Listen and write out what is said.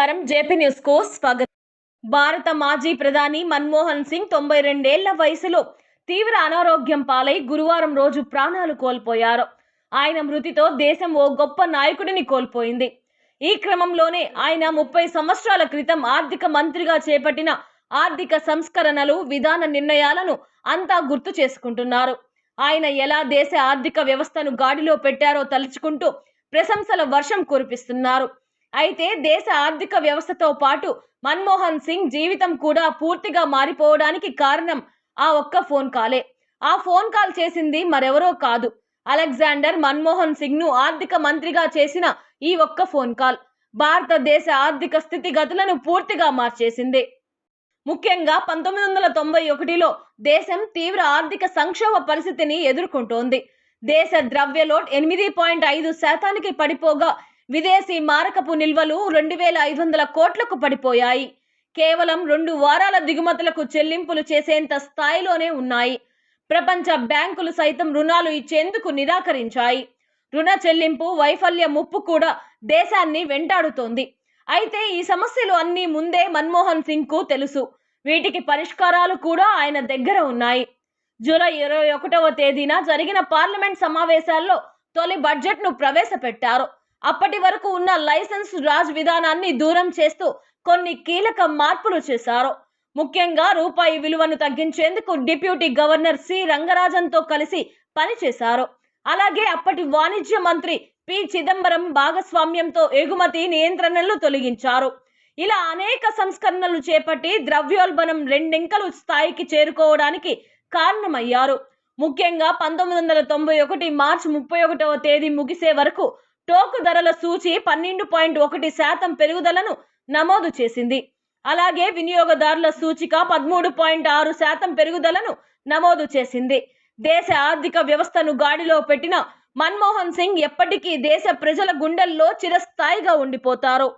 నమస్కారం. జేపీ న్యూస్కు స్వాగతం. భారత మాజీ ప్రధాని మన్మోహన్ సింగ్ తొంభై రెండేళ్ళ వయసులో తీవ్ర అనారోగ్యం పాలై గురువారం రోజు ప్రాణాలు కోల్పోయారు. ఆయన మృతితో దేశం ఓ గొప్ప నాయకుడిని కోల్పోయింది. ఈ క్రమంలోనే ఆయన ముప్పై సంవత్సరాల క్రితం ఆర్థిక మంత్రిగా చేపట్టిన ఆర్థిక సంస్కరణలు విధాన నిర్ణయాలను అంతా గుర్తు చేసుకుంటున్నారు. ఆయన ఎలా దేశ ఆర్థిక వ్యవస్థను గాడిలో పెట్టారో తలుచుకుంటూ ప్రశంసల వర్షం కురిపిస్తున్నారు. అయితే దేశ ఆర్థిక వ్యవస్థతో పాటు మన్మోహన్ సింగ్ జీవితం కూడా పూర్తిగా మారిపోవడానికి కారణం ఆ ఒక్క ఫోన్ కాలే. ఆ ఫోన్ కాల్ చేసింది మరెవరో కాదు. అలెగ్జాండర్ మన్మోహన్ సింగ్ను ఆర్థిక మంత్రిగా చేసిన ఈ ఒక్క ఫోన్ కాల్ భారతదేశ ఆర్థిక స్థితిగతులను పూర్తిగా మార్చేసింది. ముఖ్యంగా పంతొమ్మిది వందల తొంభై ఒకటిలో దేశం తీవ్ర ఆర్థిక సంక్షోభ పరిస్థితిని ఎదుర్కొంటోంది. దేశ ద్రవ్యలోట్ ఎనిమిది పాయింట్ ఐదు శాతానికి పడిపోగా విదేశీ మారకపు నిల్వలు రెండు వేల ఐదు వందల కోట్లకు పడిపోయాయి. కేవలం రెండు వారాల దిగుమతులకు చెల్లింపులు చేసేంత స్థాయిలోనే ఉన్నాయి. ప్రపంచ బ్యాంకులు సైతం రుణాలు ఇచ్చేందుకు నిరాకరించాయి. రుణ చెల్లింపు వైఫల్య ముప్పు కూడా దేశాన్ని వెంటాడుతోంది. అయితే ఈ సమస్యలు అన్నీ ముందే మన్మోహన్ సింగ్కు తెలుసు. వీటికి పరిష్కారాలు కూడా ఆయన దగ్గర ఉన్నాయి. జూలై ఇరవై ఒకటవ తేదీన జరిగిన పార్లమెంట్ సమావేశాల్లో తొలి బడ్జెట్ను ప్రవేశపెట్టారు. అప్పటి వరకు ఉన్న లైసెన్స్ రాజ్ విధానాన్ని దూరం చేస్తూ కొన్ని కీలక మార్పులు చేశారు. ముఖ్యంగా రూపాయి విలువను తగ్గించేందుకు డిప్యూటీ గవర్నర్ సి. రంగరాజన్తో కలిసి పనిచేశారు అలాగే అప్పటి వాణిజ్య మంత్రి పి. చిదంబరం భాగస్వామ్యంతో ఎగుమతి నియంత్రణలు తొలగించారు. ఇలా అనేక సంస్కరణలు చేపట్టి ద్రవ్యోల్బణం రెండింకలు స్థాయికి చేరుకోవడానికి కారణమయ్యారు. ముఖ్యంగా పంతొమ్మిది వందల తొంభై ఒకటి మార్చి ముప్పై ఒకటవ తేదీ ముగిసే వరకు టోకు ధరల సూచి పన్నెండు పాయింట్ ఒకటి శాతం పెరుగుదలను నమోదు చేసింది. అలాగే వినియోగదారుల సూచిక పదమూడు పాయింట్ ఆరు శాతం పెరుగుదలను నమోదు చేసింది. దేశ ఆర్థిక వ్యవస్థను గాడిలో పెట్టిన మన్మోహన్ సింగ్ ఎప్పటికీ దేశ ప్రజల గుండెల్లో చిరస్థాయిగా ఉండిపోతారు.